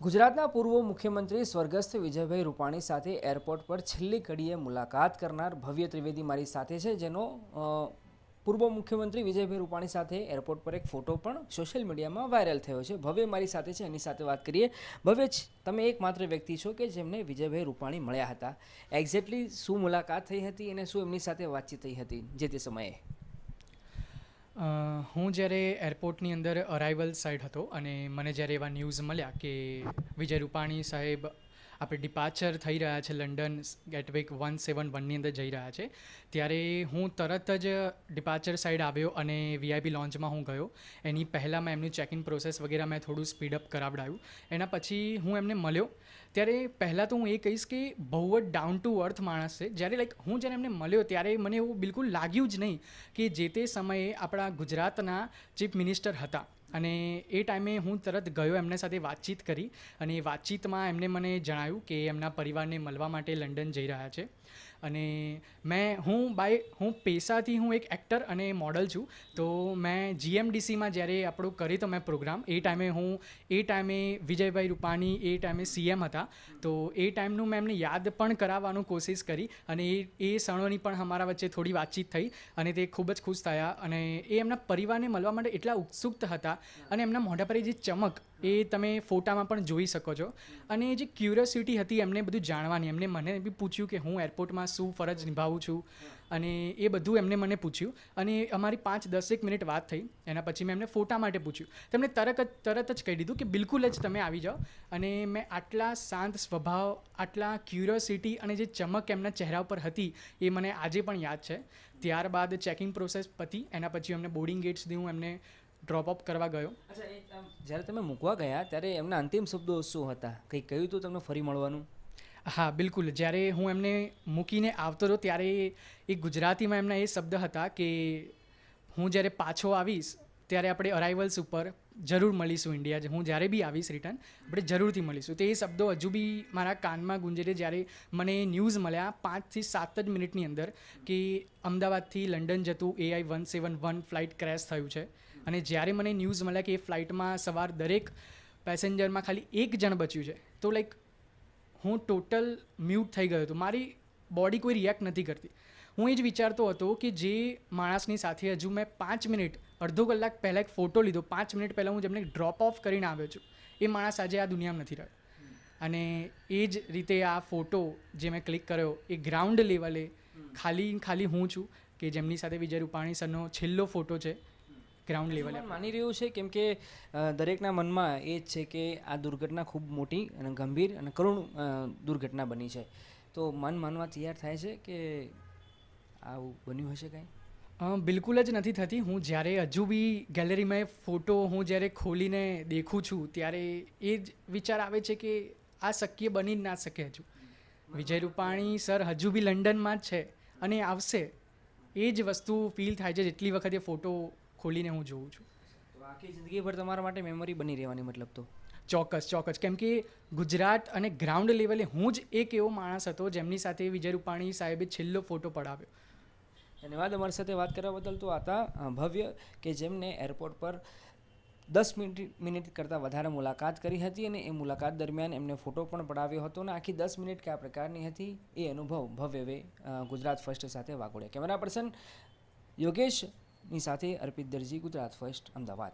ગુજરાતના પૂર્વ મુખ્યમંત્રી સ્વર્ગસ્થ વિજયભાઈ રૂપાણી સાથે એરપોર્ટ પર છેલ્લી ઘડીએ મુલાકાત કરનાર ભવ્ય ત્રિવેદી મારી સાથે છે, જેનો પૂર્વ મુખ્યમંત્રી વિજયભાઈ રૂપાણી સાથે એરપોર્ટ પર એક ફોટો પણ સોશિયલ મીડિયામાં વાયરલ થયો છે. ભવ્ય મારી સાથે છે, એની સાથે વાત કરીએ. ભવ્ય જ તમે એકમાત્ર વ્યક્તિ છો કે જેમને વિજયભાઈ રૂપાણી મળ્યા હતા. એક્ઝેક્ટલી શું મુલાકાત થઈ હતી અને શું એમની સાથે વાતચીત થઈ હતી જે તે સમયે? હું જ્યારે એરપોર્ટની અંદર અરાઇવલ સાઇડ હતો અને મને જ્યારે એવા ન્યૂઝ મળ્યા કે વિજય રૂપાણી સાહેબ આપણે ડિપાર્ચર થઈ રહ્યા છે લંડન ગેટવેક વન સેવન વનની અંદર જઈ રહ્યા છે. ત્યારે હું તરત જ ડિપાર્ચર સાઈડ આવ્યો અને વીઆઈપી લોન્ચમાં હું ગયો. એની પહેલાં મેં એમનું ચેક ઇન પ્રોસેસ વગેરે મેં થોડું સ્પીડઅપ કરાવડાવ્યું એના પછી હું એમને મળ્યો. ત્યારે પહેલાં તો હું એ કહીશ કે બહુ જ ડાઉન ટુ અર્થ માણસ છે. જ્યારે લાઈક હું જ્યારે એમને મળ્યો ત્યારે મને એવું બિલકુલ લાગ્યું જ નહીં કે જે તે સમયે આપણા ગુજરાતના ચીફ મિનિસ્ટર હતા. અને એ ટાઈમે હું તરત ગયો એમના સાથે વાતચીત કરી અને વાતચીતમાં એમને મને જણાવ્યું કે એમના પરિવારને મળવા માટે લંડન જઈ રહ્યા છે. અને મેં હું બાય, હું પેશાથી હું એક એક્ટર અને મોડલ છું. તો મેં જીએમડીસીમાં જ્યારે આપણું કરી તો મેં પ્રોગ્રામ એ ટાઈમે હું, એ ટાઈમે વિજયભાઈ રૂપાણી, એ ટાઈમે સીએમ હતા. તો એ ટાઈમનું મેં એમને યાદ પણ કરાવવાનું કોશિશ કરી અને એ એ ક્ષણોની પણ અમારા વચ્ચે થોડી વાતચીત થઈ અને તે ખૂબ જ ખુશ થયા અને એ એમના પરિવારને મળવા માટે એટલા ઉત્સુક હતા અને એમના મોઢા પર જે ચમક એ તમે ફોટામાં પણ જોઈ શકો છો. અને જે ક્યુરિયોસિટી હતી એમને બધું જાણવાની, એમને મને બી પૂછ્યું કે હું એરપોર્ટમાં શું ફરજ નિભાવું છું? અને એ બધું એમને મને પૂછ્યું. અને અમારી પાંચ દસેક મિનિટ વાત થઈ, એના પછી મેં એમને ફોટા માટે પૂછ્યું. તેમણે તરત જ તરત જ કહી દીધું કે બિલકુલ જ તમે આવી જાઓ. અને મેં આટલા શાંત સ્વભાવ, આટલા ક્યુરિયોસિટી અને જે ચમક એમના ચહેરા ઉપર હતી, એ મને આજે પણ યાદ છે. ત્યારબાદ ચેકિંગ પ્રોસેસ પતી, એના પછી અમને બોર્ડિંગ ગેટ સુધી હું એમને ડ્રોપ અપ કરવા ગયો. જ્યારે તમે મૂકવા ગયા ત્યારે એમના અંતિમ શબ્દો શું હતા? કંઈ કહ્યું હતું તમને ફરી મળવાનું? હા બિલકુલ. જ્યારે હું એમને મૂકીને આવતો હતો ત્યારે એ ગુજરાતીમાં એમના એ શબ્દ હતા કે હું જ્યારે પાછો આવીશ ત્યારે આપણે અરાઇવલ્સ ઉપર જરૂર મળીશું ઇન્ડિયા હું જ્યારે બી આવીશ રિટર્ન આપણે જરૂરથી મળીશું. તે એ શબ્દો હજુ બી મારા કાનમાં ગુંજે જ્યારે મને ન્યૂઝ મળ્યા પાંચથી સાત જ મિનિટની અંદર કે અમદાવાદથી લંડન જતું AI one seven one flight crash થયું છે. અને જ્યારે મને ન્યૂઝ મળ્યા કે એ ફ્લાઇટમાં સવાર દરેક પેસેન્જરમાં ખાલી એક જણ બચ્યું છે તો લાઈક હું ટોટલ મ્યુટ થઈ ગયો હતો. મારી બોડી કોઈ રિએક્ટ નથી કરતી. હું એ જ વિચારતો હતો કે જે માણસની સાથે હજુ મેં પાંચ મિનિટ અડધો કલાક પહેલાં એક ફોટો લીધો. પાંચ મિનિટ પહેલાં હું જેમને ડ્રોપ ઓફ કરીને આવ્યો છું એ માણસ આજે આ દુનિયામાં નથી રહ્યો. અને એ જ રીતે આ ફોટો જે મેં ક્લિક કર્યો એ ગ્રાઉન્ડ લેવલે ખાલી ખાલી હું છું કે જેમની સાથે વિજય રૂપાણી સરનો છેલ્લો ફોટો છે ગ્રાઉન્ડ લેવલે માની રહ્યું છે કેમ કે દરેકના મનમાં એ જ છે કે આ દુર્ઘટના ખૂબ મોટી અને ગંભીર અને કરુણ દુર્ઘટના બની છે. તો મન માનવા તૈયાર થાય છે કે આવું બન્યું હશે કાંઈ? બિલકુલ જ નથી થતી. હું જ્યારે હજુ બી ગેલેરીમાં ફોટો હું જ્યારે ખોલીને દેખું છું ત્યારે એ જ વિચાર આવે છે કે આ શક્ય બની જ ના શકે હજુ. વિજય રૂપાણી સર હજુ બી લંડનમાં જ છે અને આવશે. એ જ વસ્તુ ફીલ થાય છે જેટલી વખત એ ફોટો ખોલીને હું જોઉં છું. તો આખી જિંદગીભર તમારા માટે મેમરી બની રહેવાની મતલબ તો? ચોક્કસ ચોક્કસ. કેમ કે ગુજરાત અને ગ્રાઉન્ડ લેવલે હું જ એક એવો માણસ હતો જેમની સાથે વિજય રૂપાણી સાહેબે છેલ્લો ફોટો પડાવ્યો. ધન્યવાદ અમારી સાથે વાત કરવા બદલ. તો હતા ભવ્ય કે જેમને એરપોર્ટ પર દસ મિનિટ મિનિટ કરતાં વધારે મુલાકાત કરી હતી અને એ મુલાકાત દરમિયાન એમને ફોટો પણ પડાવ્યો હતો અને આખી દસ મિનિટ કયા પ્રકારની હતી એ અનુભવ ભવ્યવે વે ગુજરાત ફર્સ્ટ સાથે વાગોડે કેમેરા પર્સન યોગેશની સાથે અર્પિત દરજી ગુજરાત ફર્સ્ટ અમદાવાદ.